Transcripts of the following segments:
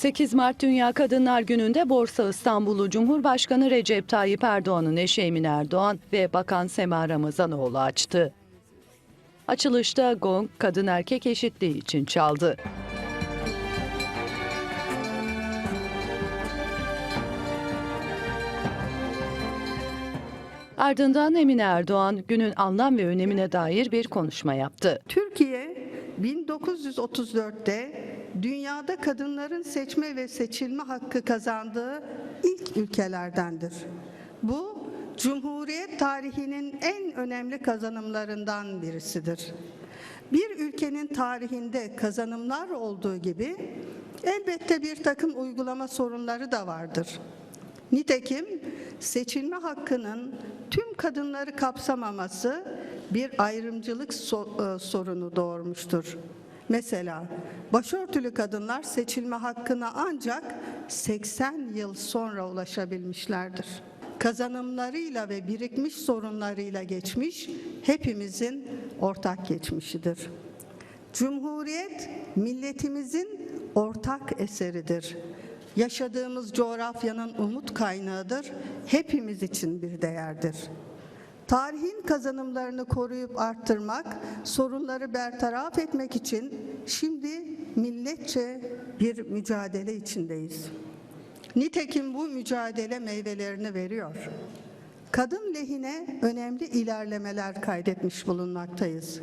8 Mart Dünya Kadınlar Günü'nde Borsa İstanbul'u Cumhurbaşkanı Recep Tayyip Erdoğan'ın eşi Emin Erdoğan ve Bakan Sema Ramazanoğlu açtı. Açılışta gong kadın erkek eşitliği için çaldı. Ardından Emine Erdoğan günün anlam ve önemine dair bir konuşma yaptı. Türkiye 1934'te dünyada kadınların seçme ve seçilme hakkı kazandığı ilk ülkelerdendir. Bu Cumhuriyet tarihinin en önemli kazanımlarından birisidir. Bir ülkenin tarihinde kazanımlar olduğu gibi elbette bir takım uygulama sorunları da vardır. Nitekim seçilme hakkının tüm kadınları kapsamaması bir ayrımcılık e, sorunu doğurmuştur. Mesela başörtülü kadınlar seçilme hakkına ancak 80 yıl sonra ulaşabilmişlerdir. Kazanımlarıyla ve birikmiş sorunlarıyla geçmiş hepimizin ortak geçmişidir. Cumhuriyet milletimizin ortak eseridir. Yaşadığımız coğrafyanın umut kaynağıdır. Hepimiz için bir değerdir. Tarihin kazanımlarını koruyup arttırmak, sorunları bertaraf etmek için şimdi milletçe bir mücadele içindeyiz. Nitekim bu mücadele meyvelerini veriyor. Kadın lehine önemli ilerlemeler kaydetmiş bulunmaktayız.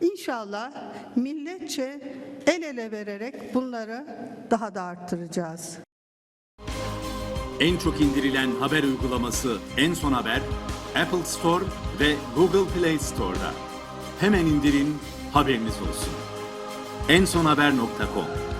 İnşallah milletçe el ele vererek bunları daha da arttıracağız. En çok indirilen haber uygulaması En Son Haber, Apple Store ve Google Play Store'da. Hemen indirin, haberiniz olsun. ensonhaber.com